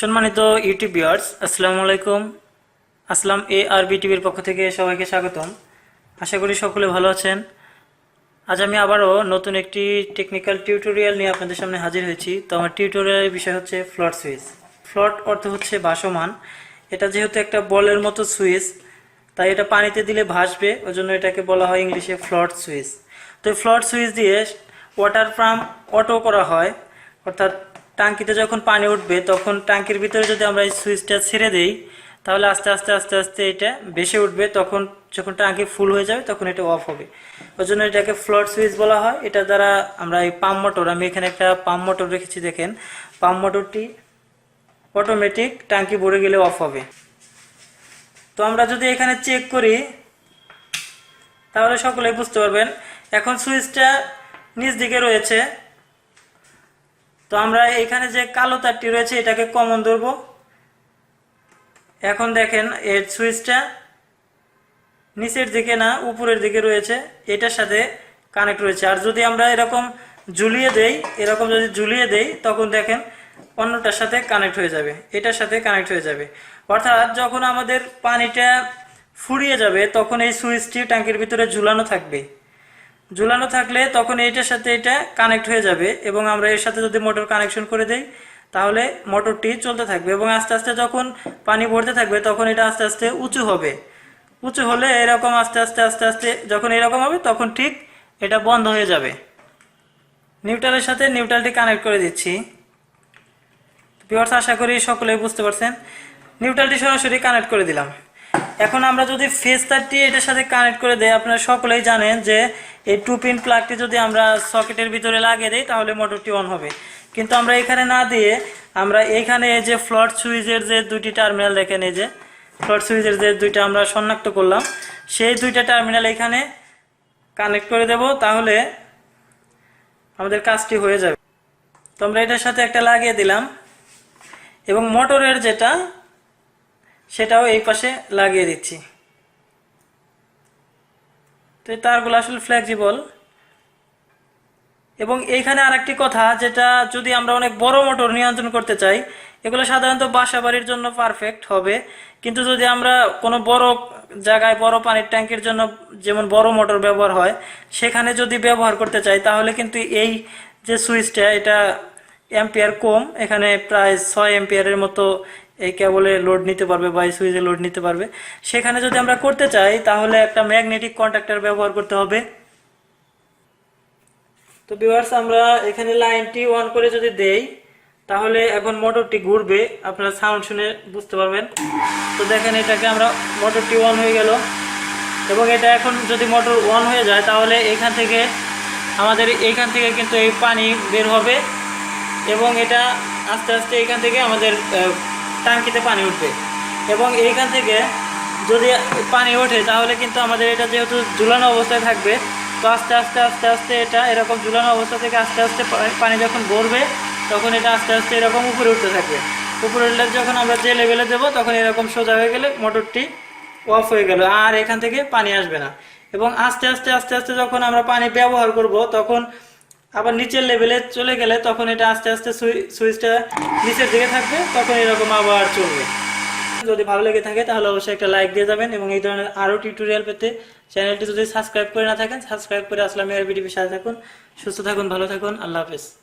সম্মানিত YouTube viewers আসসালামু আলাইকুম। আসলাম এ আর বি টিভির পক্ষ থেকে সবাইকে স্বাগতম। আশা করি সকলে ভালো আছেন। আজ আমি আবারও নতুন একটি টেকনিক্যাল টিউটোরিয়াল নিয়ে আপনাদের সামনে হাজির হয়েছি। তো আমার টিউটোরিয়ালের বিষয় হচ্ছে ফ্লট সুইচ ফ্লট অর্থ হচ্ছে ভাসমান। এটা যেহেতু একটা বলের মতো সুইচ তাই এটা পানিতে দিলে ভাসবে। ওই জন্য এটাকে বলা হয় ইংলিশে ফ্লট সুইচ তো ফ্লট সুইচ দিয়ে ওয়াটার পাম্প অটো করা হয়। অর্থাৎ টাঙ্কিতে যখন পানি উঠবে, তখন টাঙ্কির ভিতরে যদি আমরা এই সুইচটা ছেড়ে দেই, তাহলে আস্তে আস্তে আস্তে আস্তে এটা ভেসে উঠবে। তখন যখন টাঙ্কি ফুল হয়ে যাবে, তখন এটা অফ হবে। ওই জন্য এটাকে ফ্লট সুইচ বলা হয়। এটা দ্বারা আমরা এই পাম্প মোটর আমি এখানে একটা পাম্প মোটর রেখেছি, দেখেন। পাম্প মোটরটি অটোমেটিক টাঙ্কি ভরে গেলে অফ হবে। তো আমরা যদি এখানে চেক করি, তাহলে সকলেই বুঝতে পারবেন, এখন সুইচটা নিচ দিকে রয়েছে। তো আমরা এখানে যে কালো তারটি রয়েছে, এটাকে কমন ধরবো। এখন দেখেন, এর সুইচটা নিচের দিকে না, উপরের দিকে রয়েছে। এটার সাথে কানেক্ট রয়েছে। আর যদি আমরা এরকম ঝুলিয়ে দেই, এরকম যদি ঝুলিয়ে দেই, তখন দেখেন অন্যটার সাথে কানেক্ট হয়ে যাবে। এটার সাথে কানেক্ট হয়ে যাবে। অর্থাৎ যখন আমাদের পানিটা ফুরিয়ে যাবে, তখন এই সুইচটি ট্যাঙ্কের ভিতরে ঝুলানো থাকবে। ঝুলানো থাকলে তখন এইটার সাথে এটা কানেক্ট হয়ে যাবে এবং আমরা এর সাথে যদি মোটর কানেকশন করে দেই, তাহলে মোটরটি চলতে থাকবে এবং আস্তে আস্তে যখন পানি ভরতে থাকবে, তখন এটা আস্তে আস্তে উঁচু হবে। উঁচু হলে এরকম আস্তে আস্তে আস্তে আস্তে যখন এরকম হবে, তখন ঠিক এটা বন্ধ হয়ে যাবে। নিউট্রালের সাথে নিউট্রালটি কানেক্ট করে দিচ্ছি। ভিউয়ার্স আশা করি সকলেই বুঝতে পারছেন। নিউট্রালটি সরাসরি কানেক্ট করে দিলাম। এখন আমরা যদি ফেস তারটি এটার সাথে কানেক্ট করে দেয় আপনারা সকলেই জানেন যে এই টু পিন প্লাগটি যদি আমরা সকেটের ভিতরে লাগিয়ে দিই, তাহলে মোটরটি অন হবে। কিন্তু আমরা এখানে না দিয়ে আমরা এইখানে এই যে ফ্লট সুইচের যে দুটি টার্মিনাল দেখেন এই যে ফ্লট সুইচের যে দুইটা আমরা শনাক্ত করলাম, সেই দুইটা টার্মিনাল এখানে কানেক্ট করে দেব, তাহলে আমাদের কাজটি হয়ে যাবে। তো আমরা এটার সাথে একটা লাগিয়ে দিলাম, এবং মোটরের যেটা, সেটাও এই পাশে লাগিয়ে দিচ্ছি। তো তারগুলো আসলে ফ্লেক্সিবল এবং এইখানে আরেকটি কথা, যেটা যদি আমরা অনেক বড় মোটর নিয়ন্ত্রণ করতে চাই, এগুলো সাধারণত বাসা বাড়ির জন্য পারফেক্ট হবে। কিন্তু যদি আমরা কোনো বড় জায়গায় বড় পানির ট্যাঙ্কের জন্য যেমন বড় মোটর ব্যবহার হয়, সেখানে যদি ব্যবহার করতে চাই, তাহলে কিন্তু এই যে সুইচটা, এটা অ্যাম্পিয়ার কম, এখানে প্রায় ছয় অ্যাম্পিয়ারের মতো এই কেবলে লোড নিতে পারবে বা এই সুইচে লোড নিতে পারবে। সেখানে যদি আমরা করতে চাই, তাহলে একটা ম্যাগনেটিক কন্ট্যাক্টর ব্যবহার করতে হবে। তো ভিউয়ার্স আমরা এখানে লাইনটি অন করে যদি দেই, তাহলে এখন মোটরটি ঘুরবে। আপনারা সাউন্ড শুনে বুঝতে পারবেন। তো দেখেন, এটাকে আমরা মোটরটি অন হয়ে গেল। এবং এটা এখন যদি মোটর অন হয়ে যায়, তাহলে এখান থেকে আমাদের এইখান থেকে কিন্তু এই পানি বের হবে। এবং এটা আস্তে আস্তে এখান থেকে আমাদের আহ, টাঙ্কিতে পানি উঠবে। এবং এইখান থেকে যদি পানি ওঠে তাহলে কিন্তু আমাদের এটা যেহেতু ঝুলানো অবস্থায় থাকবে তো আস্তে আস্তে আস্তে আস্তে এটা এরকম ঝুলানো অবস্থা থেকে আস্তে আস্তে পানি যখন ভরবে তখন এটা আস্তে আস্তে এরকম উপরে উঠতে থাকবে। উপরে উঠলে যখন আমরা যে লেভেলে দেবো তখন এরকম সোজা হয়ে গেলে মোটরটি অফ হয়ে গেল আর এখান থেকে পানি আসবে না। এবং আস্তে আস্তে আস্তে আস্তে যখন আমরা পানি ব্যবহার করব তখন আবার নিচের লেভেলে চলে গেলে তখন এটা আস্তে আস্তে সুই- সুইচটা নিচের দিকে থাকবে, তখন এরকম আবার চলবে। যদি ভালো লেগে থাকে তাহলে অবশ্যই একটা লাইক দিয়ে যাবেন এবং এই ধরনের আরও টিউটোরিয়াল পেতে চ্যানেলটি যদি সাবস্ক্রাইব করে না থাকেন সাবস্ক্রাইব করে আসলাম এর ভিডিওর সাথে থাকুন। সুস্থ থাকুন, ভালো থাকুন, আল্লাহ হাফেজ।